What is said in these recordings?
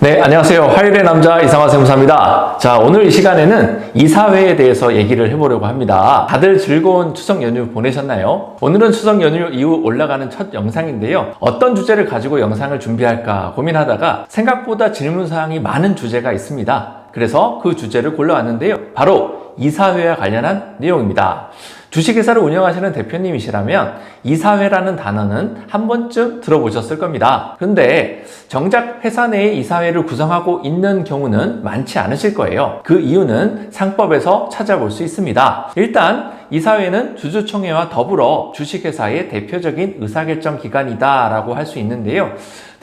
네, 안녕하세요. 화요일의 남자 이상화 세무사입니다. 자, 오늘 이 시간에는 이사회에 대해서 얘기를 해보려고 합니다. 다들 즐거운 추석 연휴 보내셨나요? 오늘은 추석 연휴 이후 올라가는 첫 영상인데요. 어떤 주제를 가지고 영상을 준비할까 고민하다가 생각보다 질문사항이 많은 주제가 있습니다. 그래서 그 주제를 골라왔는데요. 바로 이사회와 관련한 내용입니다. 주식회사를 운영하시는 대표님이시라면 이사회라는 단어는 한 번쯤 들어보셨을 겁니다. 그런데 정작 회사 내에 이사회를 구성하고 있는 경우는 많지 않으실 거예요. 그 이유는 상법에서 찾아볼 수 있습니다. 일단 이사회는 주주총회와 더불어 주식회사의 대표적인 의사결정 기관이다라고 할 수 있는데요.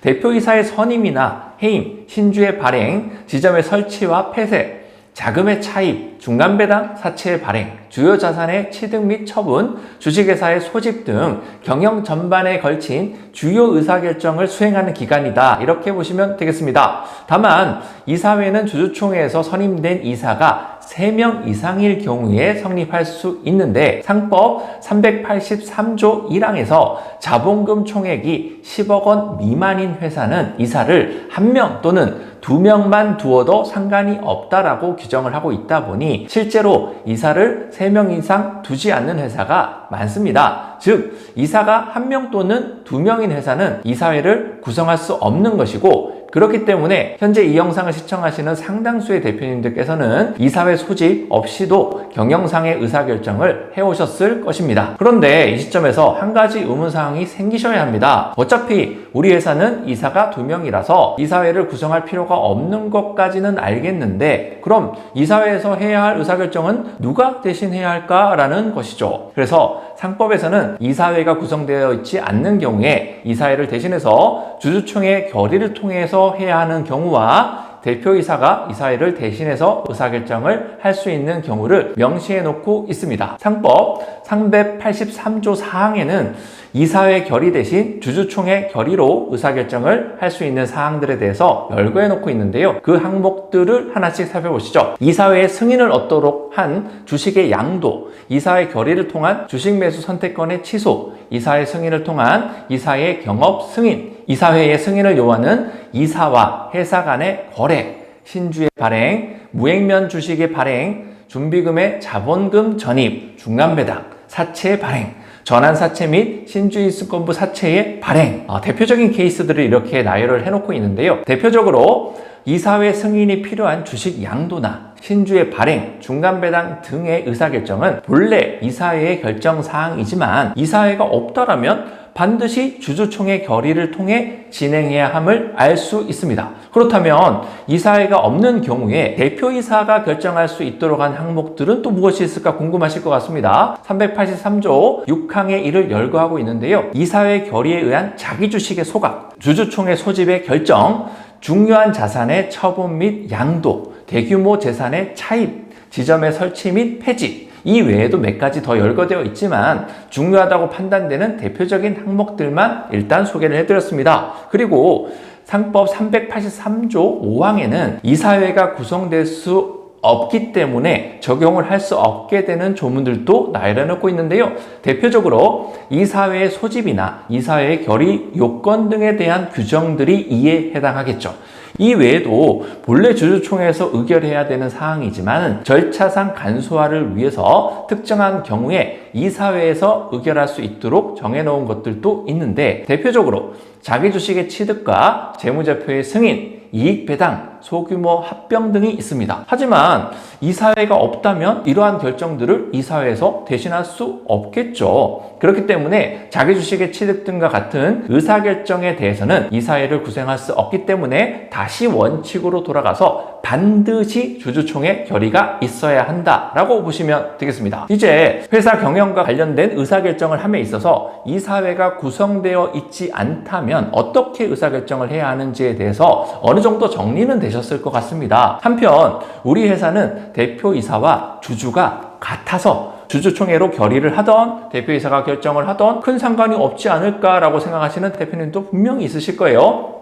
대표이사의 선임이나 해임, 신주의 발행, 지점의 설치와 폐쇄, 자금의 차입, 중간 배당, 사채의 발행, 주요 자산의 취득 및 처분, 주식회사의 소집 등 경영 전반에 걸친 주요 의사결정을 수행하는 기관이다. 이렇게 보시면 되겠습니다. 다만 이사회는 주주총회에서 선임된 이사가 3명 이상일 경우에 성립할 수 있는데 상법 383조 1항에서 자본금 총액이 10억 원 미만인 회사는 이사를 한 명 또는 두 명만 두어도 상관이 없다라고 규정을 하고 있다 보니 실제로 이사를 세 명 이상 두지 않는 회사가 많습니다. 즉, 이사가 한 명 또는 두 명인 회사는 이사회를 구성할 수 없는 것이고 그렇기 때문에 현재 이 영상을 시청하시는 상당수의 대표님들께서는 이사회 소집 없이도 경영상의 의사결정을 해오셨을 것입니다. 그런데 이 시점에서 한 가지 의문사항이 생기셔야 합니다. 어차피 우리 회사는 이사가 두 명이라서 이사회를 구성할 필요가 없는 것까지는 알겠는데 그럼 이사회에서 해야 할 의사결정은 누가 대신 해야 할까라는 것이죠. 그래서 상법에서는 이사회가 구성되어 있지 않는 경우에 이사회를 대신해서 주주총회 결의를 통해서 해야 하는 경우와 대표이사가 이사회를 대신해서 의사결정을 할 수 있는 경우를 명시해 놓고 있습니다. 상법 383조 4항에는 이사회 결의 대신 주주총회 결의로 의사결정을 할 수 있는 사항들에 대해서 열거해 놓고 있는데요. 그 항목들을 하나씩 살펴보시죠. 이사회의 승인을 얻도록 한 주식의 양도, 이사회 결의를 통한 주식 매수 선택권의 취소, 이사회 승인을 통한 이사의 경업 승인, 이사회의 승인을 요하는 이사와 회사 간의 거래, 신주의 발행, 무액면 주식의 발행, 준비금의 자본금 전입, 중간 배당, 사채의 발행, 전환 사채 및 신주인수권부 사채의 발행 어, 대표적인 케이스들을 이렇게 나열을 해놓고 있는데요. 대표적으로 이사회 승인이 필요한 주식 양도나 신주의 발행, 중간 배당 등의 의사결정은 본래 이사회의 결정 사항이지만 이사회가 없다라면 반드시 주주총회 결의를 통해 진행해야 함을 알 수 있습니다. 그렇다면 이사회가 없는 경우에 대표이사가 결정할 수 있도록 한 항목들은 또 무엇이 있을까 궁금하실 것 같습니다. 383조 6항의 이를 열거하고 있는데요. 이사회 결의에 의한 자기 주식의 소각, 주주총회 소집의 결정, 중요한 자산의 처분 및 양도, 대규모 재산의 차입, 지점의 설치 및 폐지, 이 외에도 몇 가지 더 열거되어 있지만 중요하다고 판단되는 대표적인 항목들만 일단 소개를 해드렸습니다. 그리고 상법 383조 5항에는 이사회가 구성될 수 없기 때문에 적용을 할 수 없게 되는 조문들도 나열해 놓고 있는데요. 대표적으로 이사회의 소집이나 이사회의 결의 요건 등에 대한 규정들이 이에 해당하겠죠. 이 외에도 본래 주주총회에서 의결해야 되는 사항이지만 절차상 간소화를 위해서 특정한 경우에 이사회에서 의결할 수 있도록 정해놓은 것들도 있는데 대표적으로 자기 주식의 취득과 재무제표의 승인, 이익 배당, 소규모 합병 등이 있습니다. 하지만 이사회가 없다면 이러한 결정들을 이사회에서 대신할 수 없겠죠. 그렇기 때문에 자기 주식의 취득 등과 같은 의사결정에 대해서는 이사회를 구성할 수 없기 때문에 다시 원칙으로 돌아가서 반드시 주주총회 결의가 있어야 한다라고 보시면 되겠습니다. 이제 회사 경영과 관련된 의사결정을 함에 있어서 이사회가 구성되어 있지 않다면 어떻게 의사결정을 해야 하는지에 대해서 어느 정도 정리는 되셨을 것 같습니다. 한편 우리 회사는 대표이사와 주주가 같아서 주주총회로 결의를 하던 대표이사가 결정을 하던 큰 상관이 없지 않을까라고 생각하시는 대표님도 분명히 있으실 거예요.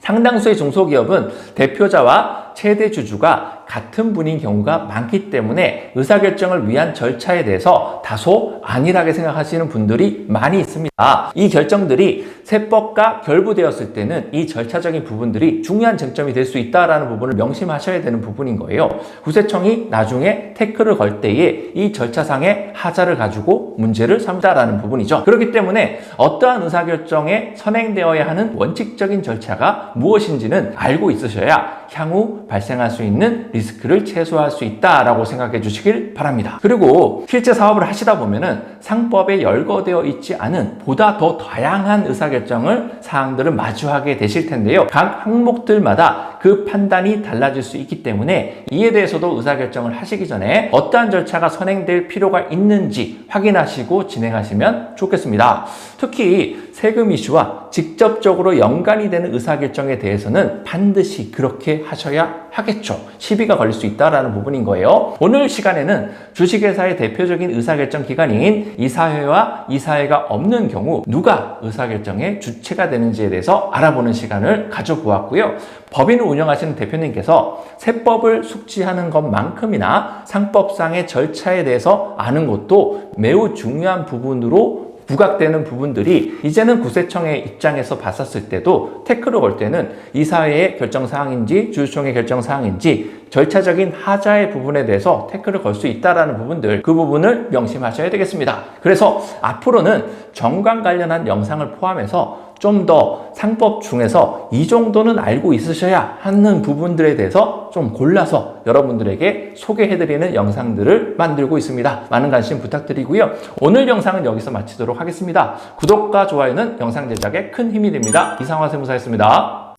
상당수의 중소기업은 대표자와 최대 주주가 같은 분인 경우가 많기 때문에 의사결정을 위한 절차에 대해서 다소 안일하게 생각하시는 분들이 많이 있습니다. 이 결정들이 세법과 결부되었을 때는 이 절차적인 부분들이 중요한 쟁점이 될 수 있다라는 부분을 명심하셔야 되는 부분인 거예요. 구세청이 나중에 태클을 걸 때에 이 절차상의 하자를 가지고 문제를 삼다라는 부분이죠. 그렇기 때문에 어떠한 의사결정에 선행되어야 하는 원칙적인 절차가 무엇인지는 알고 있으셔야 향후 발생할 수 있는 리스크를 최소화할 수 있다라고 생각해 주시길 바랍니다. 그리고 실제 사업을 하시다 보면은 상법에 열거되어 있지 않은 보다 더 다양한 의사결정을 사항들을 마주하게 되실 텐데요. 각 항목들마다 그 판단이 달라질 수 있기 때문에 이에 대해서도 의사결정을 하시기 전에 어떠한 절차가 선행될 필요가 있는지 확인하시고 진행하시면 좋겠습니다. 특히 세금 이슈와 직접적으로 연관이 되는 의사결정에 대해서는 반드시 그렇게 하셔야 하겠죠. 시비가 걸릴 수 있다라는 부분인 거예요. 오늘 시간에는 주식회사의 대표적인 의사결정 기관인 이사회와 이사회가 없는 경우 누가 의사결정의 주체가 되는지에 대해서 알아보는 시간을 가져보았고요. 법인을 운영하시는 대표님께서 세법을 숙지하는 것만큼이나 상법상의 절차에 대해서 아는 것도 매우 중요한 부분으로 부각되는 부분들이 이제는 구세청의 입장에서 봤었을 때도 태클을 걸 때는 이사회의 결정사항인지 주주총회 결정사항인지 절차적인 하자의 부분에 대해서 태클을 걸 수 있다라는 부분들 그 부분을 명심하셔야 되겠습니다. 그래서 앞으로는 정관 관련한 영상을 포함해서 좀 더 상법 중에서 이 정도는 알고 있으셔야 하는 부분들에 대해서 좀 골라서 여러분들에게 소개해드리는 영상들을 만들고 있습니다. 많은 관심 부탁드리고요. 오늘 영상은 여기서 마치도록 하겠습니다. 구독과 좋아요는 영상 제작에 큰 힘이 됩니다. 이상화 세무사였습니다.